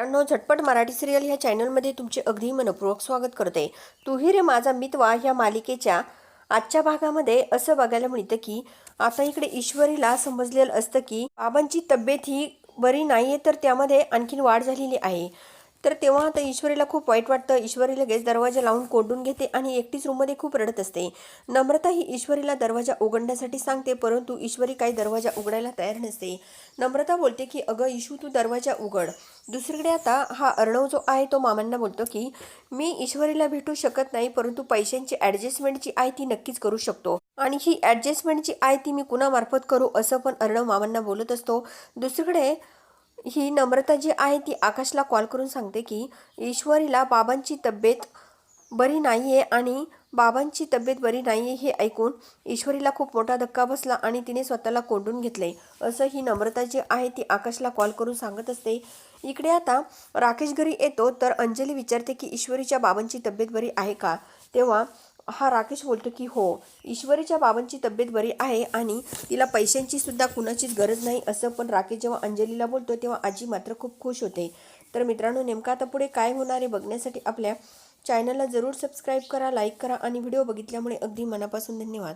मित्रांनो झटपट मराठी सिरियल ह्या चॅनलमध्ये तुमचे अगदी मनपूर्वक स्वागत करते. तुही रे माझा मितवा ह्या मालिकेच्या आजच्या भागामध्ये असं बघायला मिळतं की आता इकडे ईश्वरीला समजलेलं असतं की बाबांची तब्येत ही बरी नाही आहे तर त्यामध्ये आणखीन वाढ झालेली आहे. तर तेव्हा आता ईश्वरीला खूप वाईट वाटतं. ईश्वरी लगेच दरवाजा लावून कोंडून घेते आणि एकटीच रूममध्ये खूप रडत असते. नम्रता ही ईश्वरीला दरवाजा उघडण्यासाठी सांगते परंतु ईश्वरी काही दरवाजा उघडायला तयार नसते. नम्रता बोलते की अगं ईशू तू दरवाजा उघड. दुसरीकडे आता हा अर्णव जो आहे तो मामांना बोलतो की मी ईश्वरीला भेटू शकत नाही परंतु पैशांची ॲडजस्टमेंटची आहे ती नक्कीच करू शकतो. आणि ही ॲडजस्टमेंटची आहे ती मी कुणामार्फत करू असं पण अर्णव मामांना बोलत असतो. दुसरीकडे ही नम्रता जी आहे ती आकाशला कॉल करून सांगते की ईश्वरीला बाबांची तब्येत बरी नाही आहे आणि बाबांची तब्येत बरी नाही आहे हे ऐकून ईश्वरीला खूप मोठा धक्का बसला आणि तिने स्वतःला कोंडून घेतले. असं ही नम्रता जी आहे ती आकाशला कॉल करून सांगत असते. इकडे आता राकेश घरी येतो तर अंजली विचारते की ईश्वरीच्या बाबांची तब्येत बरी आहे का? तेव्हा हा राकेश बोलतो की हो ईश्वरीच्या बाबांची तब्येत बरी आहे आणि तिला पैशांची सुद्धा कुणाचीच गरज नाही असं पण राकेश जेव्हा अंजलीला बोलतो तेव्हा आजी मात्र खूप खुश होते. तर मित्रांनो नेमका आता पुढे काय होणार आहे बघण्यासाठी आपल्या चॅनलला जरूर सबस्क्राईब करा लाईक करा आणि व्हिडिओ बघितल्यामुळे अगदी मनापासून धन्यवाद.